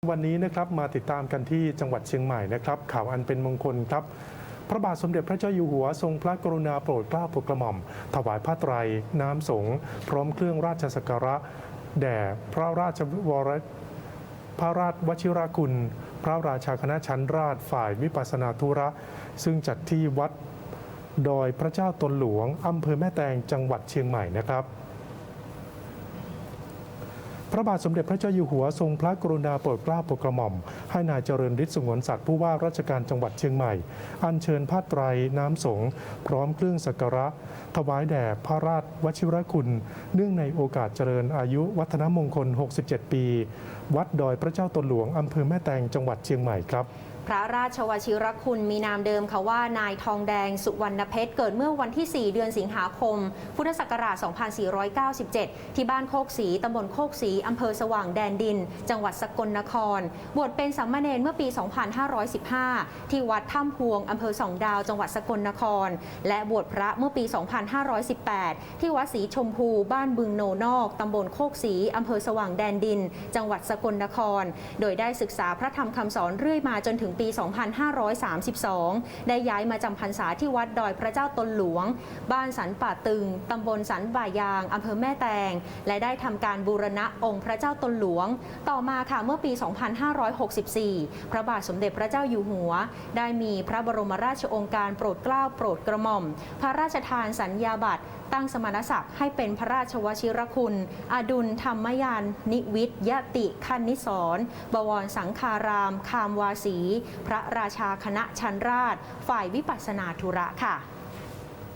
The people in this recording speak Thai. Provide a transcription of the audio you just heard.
วันนี้นะครับมาติดตามกันที่จังหวัดเชียงใหม่นะครับข่าวอันเป็นมงคลครับ พระบาทสมเด็จพระเจ้าอยู่หัวทรงพระกรุณาโปรดเกล้าโปรดกระหม่อม ถวายผ้าไตร น้ำสงพร้อมเครื่องราชสักการะ แด่พระราชวรพระราชวชิราคุณ พระราชาคณะชั้นราชฝ่ายวิปัสสนาธุระ ซึ่งจัดที่วัดดอยพระเจ้าตนหลวงอำเภอแม่แตงจังหวัดเชียงใหม่นะครับ พระบาทสมเด็จพระเจ้าอยู่หัวทรงพระกรุณาโปรดเกล้าโปรดกระหม่อม ให้นายเจริญฤทธิ์สงวนสัตว์ผู้ว่าราชการจังหวัดเชียงใหม่ อัญเชิญผ้าไตรน้ำสงพร้อมเครื่องสักการะ ถวายแด่พระราชวชิรคุณ เนื่องในโอกาสเจริญอายุวัฒนมงคล 67 ปี วัดดอยพระเจ้าตนหลวงอำเภอแม่แตงจังหวัดเชียงใหม่ครับ พระราชวชิรคุณมีนามเดิมค่ะว่านายทองแดงสุวรรณเพชร เกิดเมื่อวันที่ 4 เดือนสิงหาคม พุทธศักราช 2497 ที่บ้านโคกศรีตำบลโคกศรีอำเภอสว่างแดนดิน จังหวัดสกลนคร บวชเป็นสามเณรเมื่อปี 2515 ที่วัดถ้ำพวงอำเภอสองดาว จังหวัดสกลนคร และบวชพระเมื่อปี 2518 ที่วัดศรีชมพู บ้านบึงโนนอกตำบลโคกศรีอำเภอสว่างแดนดิน จังหวัดสกลนคร โดยได้ศึกษาพระธรรมคำสอนเรื่อยมาจนถึงปี 2532 ได้ย้ายมาจำพรรษาที่วัดดอยพระเจ้าตนหลวง บ้านสันป่าตึงตำบลสันบ่ายางอำเภอแม่แตง และได้ทำการบูรณะองค์พระเจ้าตนหลวง ต่อมาค่ะเมื่อปี 2564 พระบาทสมเด็จพระเจ้าอยู่หัว ได้มีพระบรมราชโองการโปรดเกล้าโปรดกระหม่อม พระราชทานสัญญาบัตรตั้งสมณศักดิ์ให้เป็นพระราชวชิรคุณ อดุลธรรมยาน นิวิทยติคันนิสรบวรสังคาราม คามวาสีพระราชาคณะชันราช ฝ่ายวิปัสสนาธุระค่ะ